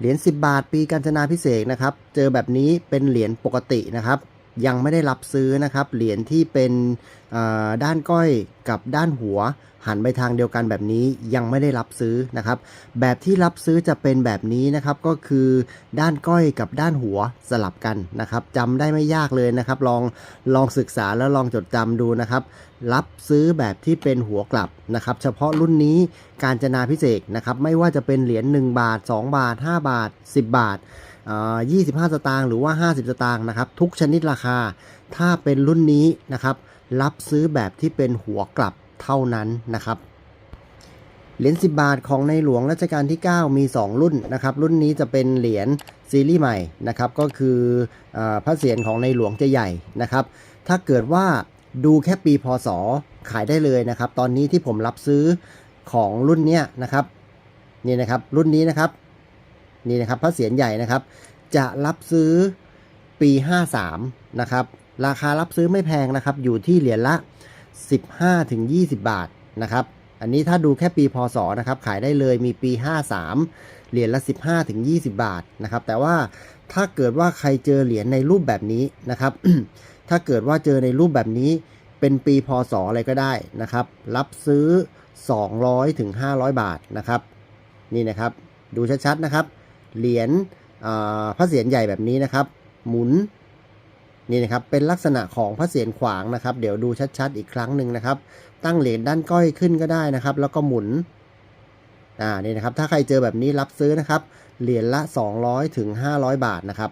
เหรียญ10 บาทปีกาญจนาพิเศษนะครับ เจอแบบนี้เป็นเหรียญปกตินะครับ ยังไม่ได้รับซื้อนะครับ เหรียญที่เป็นด้านก้อยกับด้านหัว หันไปทางเดียวกันแบบนี้ยังไม่ได้รับซื้อนะครับ แบบที่รับซื้อจะเป็นแบบนี้นะครับก็คือด้านก้อยกับด้านหัวสลับกันนะครับจำได้ไม่ยากเลยนะครับ ลองลองศึกษาแล้วลองจดจำดูนะครับ รับซื้อแบบที่เป็นหัวกลับนะครับ เฉพาะรุ่นนี้การจนาพิเศษนะครับ ไม่ว่าจะเป็นเหรียญ1บาท 2 บาท 5 บาท 10 บาทอ่า 25 สตางค์หรือว่า 50 สตางค์นะครับทุกชนิดราคา ถ้าเป็นรุ่นนี้นะครับรับซื้อแบบที่เป็นหัวกลับเท่านั้นนะครับเหรียญ 10 บาทของในหลวงรัชกาลที่ 9 มี 2 รุ่นนะครับรุ่นนี้จะเป็นเหรียญซีรีส์ใหม่นะครับก็คืออาพระเศียรของในหลวงจะใหญ่นะครับถ้าเกิดว่าดูแค่ปีพศขายได้เลยนะครับ ตอนนี้ที่ผมรับซื้อของรุ่นเนี้ยนะครับนี่นะครับรุ่นนี้นะครับ นี่นะครับพระเศียรใหญ่นะครับ จะรับซื้อปี 53 นะครับ ราคารับซื้อไม่แพงนะครับ อยู่ที่เหรียญละ 15ถึง20 บาทนะครับ อันนี้ถ้าดูแค่ปีพศนะครับ ขายได้เลยมีปี 53 เหรียญละ 15ถึง20 บาทนะครับ แต่ว่าถ้าเกิดว่าใครเจอเหรียญในรูปแบบนี้นะครับ ถ้าเกิดว่าเจอในรูปแบบนี้เป็นปีพศอะไรก็ได้นะครับ รับซื้อ 200ถึง500 บาทนะครับ นี่นะครับ ดูชัดๆนะครับ เหรียญอ่าพระเศียรใหญ่แบบนี้นะครับ หมุนนี่นะครับเป็นลักษณะของพระเศียรขวางนะครับ เดี๋ยวดูชัดๆอีกครั้งหนึ่งนะครับ ตั้งเหรียญด้านก้อยขึ้นก็ได้นะครับ แล้วก็หมุนอ่านี่นะครับถ้าใครเจอแบบนี้รับซื้อนะครับ เหรียญละ 200ถึง500 บาทนะครับ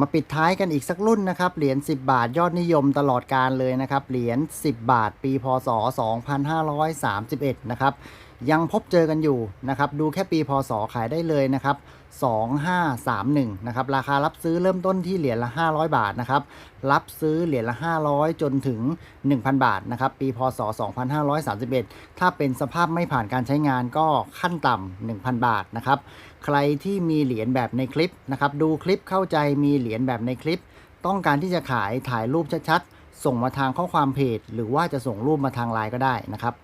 มาปิดท้ายกันอีกสักรุ่นนะครับ เหรียญ 10 บาทยอดนิยมตลอดการเลยนะครับ เหรียญ 10 บาท ปี พศ 2531 นะครับ ยังพบเจอกันอยู่นะครับ ดูแค่ปีพศขายได้เลยนะครับ 2531 นะครับ ราคารับซื้อเริ่มต้นที่เหรียญละ 500 บาทนะครับ รับซื้อเหรียญละ 500 จนถึง 1,000 บาทนะครับ ปีพศ 2531 ถ้าเป็นสภาพไม่ผ่านการใช้งานก็ขั้นต่ำ1,000 บาทนะครับ ใครที่มีเหรียญแบบในคลิปนะครับ ดูคลิปเข้าใจมีเหรียญแบบในคลิป ต้องการที่จะขายถ่ายรูปชัดๆ ส่งมาทางข้อความเพจ หรือว่าจะส่งรูปมาทางไลน์ก็ได้นะครับ